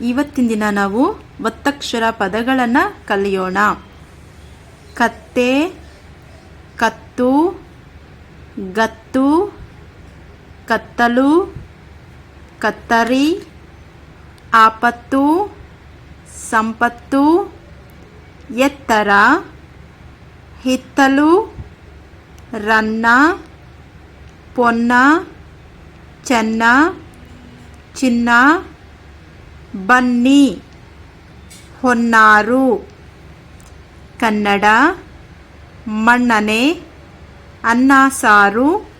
ಇವತ್ತಿನ ದಿನ ನಾವು ಒತ್ತಕ್ಷರ ಪದಗಳನ್ನು ಕಲಿಯೋಣ. ಕತ್ತೆ, ಕತ್ತು, ಗತ್ತು, ಕತ್ತಲು, ಕತ್ತರಿ, ಆಪತ್ತು, ಸಂಪತ್ತು, ಎತ್ತರ, ಹಿತ್ತಲು, ರನ್ನ, ಪೊನ್ನ, ಚೆನ್ನ, ಚಿನ್ನ ಬನ್ನಿ. ಹೊನ್ನಾರು. ಕನ್ನಡ. ಮಣ್ಣನೆ. ಅನ್ನ ಸಾರು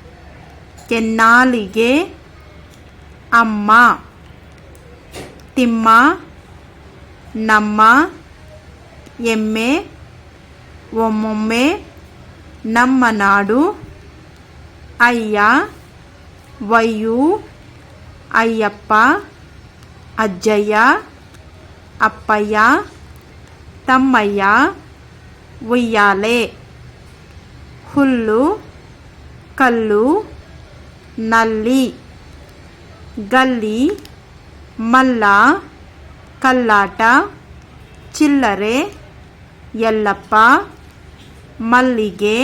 ಕೆನ್ನಾಲಿಗೆ. ಅಮ್ಮ. ತಿಮ್ಮ. ನಮ್ಮ. ಎಮ್ಮೆ. ಒಮ್ಮೊಮ್ಮೆ. ನಮ್ಮ ನಾಡು. ಅಯ್ಯ. ವಯ್ಯು. ಅಯ್ಯಪ್ಪ. ಅಜ್ಜಯ್ಯ ಅಪ್ಪಯ್ಯ ತಮ್ಮಯ್ಯ ಉಯ್ಯಾಲೆ ಹುಲ್ಲು ಕಲ್ಲು ನಲ್ಲಿ ಗಲ್ಲಿ ಮಲ್ಲ ಕಲ್ಲಾಟ ಚಿಲ್ಲರೆ ಯಲ್ಲಪ್ಪ ಮಲ್ಲಿಗೆ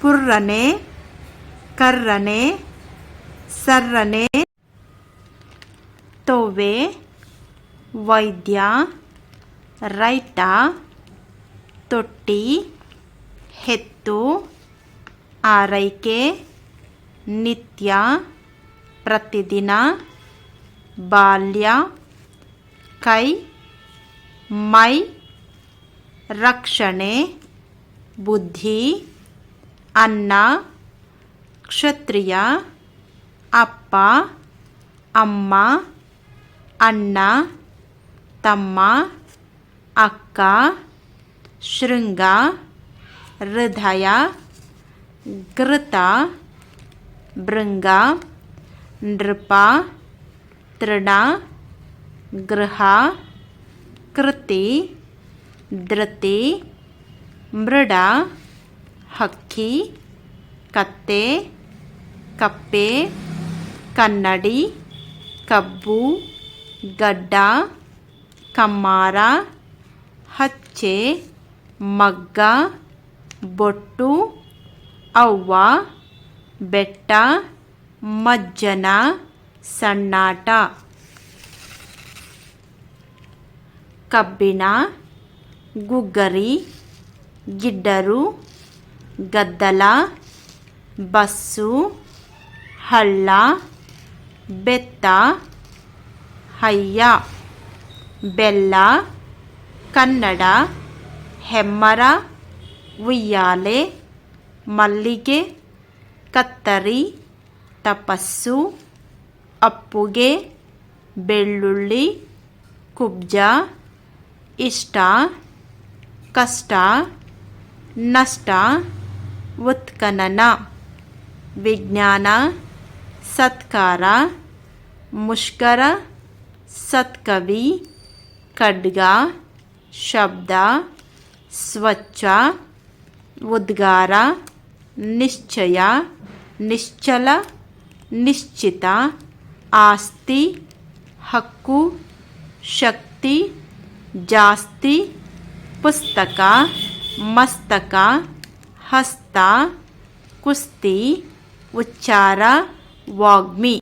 ಪುರ್ರನೆ ಕರ್ರನೆ ಸರ್ರನೆ ತೊವೆ ವೈದ್ಯ ರೈತ ತೊಟ್ಟಿ ಹೆತ್ತು ಆರೈಕೆ ನಿತ್ಯ ಪ್ರತಿದಿನ ಬಾಲ್ಯ ಕೈ ಮೈ ರಕ್ಷಣೆ ಬುದ್ಧಿ ಅನ್ನ ಕ್ಷತ್ರಿಯ ಅಪ್ಪ ಅಮ್ಮ ಅಣ್ಣ, ತಮ್ಮ, ಅಕ್ಕ, ಶೃಂಗ, ಹೃದಯ, ಘೃತ, ಭೃಂಗ, ನೃಪ, ತೃಣ, ಗೃಹ, ಕೃತಿ, ಧೃತಿ, ಮೃಡ, ಹಕ್ಕಿ, ಕತ್ತೆ, ಕಪ್ಪೆ, ಕನ್ನಡಿ, ಕಬ್ಬು ಗಡ್ಡ, ಕಮ್ಮಾರ, ಹಚ್ಚೆ, ಮಗ್ಗ, ಬೊಟ್ಟು, ಅವ್ವ, ಬೆಟ್ಟ, ಮಜ್ಜನ, ಸಣ್ಣಾಟ. ಕಬ್ಬಿಣ, ಗುಗ್ಗರಿ, ಗಿಡ್ಡರು, ಗದ್ದಲ, ಬಸ್ಸು, ಹಳ್ಳ, ಬೆತ್ತ. ಹಯ್ಯ, ಬೆಲ್ಲ, ಕನ್ನಡ, ಹೆಮ್ಮರ, ಉಯ್ಯಾಲೆ, ಮಲ್ಲಿಗೆ, ಕತ್ತರಿ, ತಪಸ್ಸು, ಅಪ್ಪುಗೆ, ಬೆಳ್ಳುಳ್ಳಿ, ಕುಬ್ಜ, ಇಷ್ಟ, ಕಷ್ಟ, ನಷ್ಟ, ಉತ್ಖನನ, ವಿಜ್ಞಾನ, ಸತ್ಕಾರ, ಮುಷ್ಕರ ಸತ್ಕವಿ ಖಡ್ಗ ಶಬ್ದ ಸ್ವಚ್ಛ ಉದ್ಗಾರ ನಿಶ್ಚಯ ನಿಶ್ಚಲ ನಿಶ್ಚಿತ ಆಸ್ತಿ ಹಕ್ಕು ಶಕ್ತಿ ಜಾಸ್ತಿ ಪುಸ್ತಕ ಮಸ್ತಕ ಹಸ್ತ ಕುಸ್ತಿ ಉಚ್ಚಾರ ವಾಗ್ಮಿ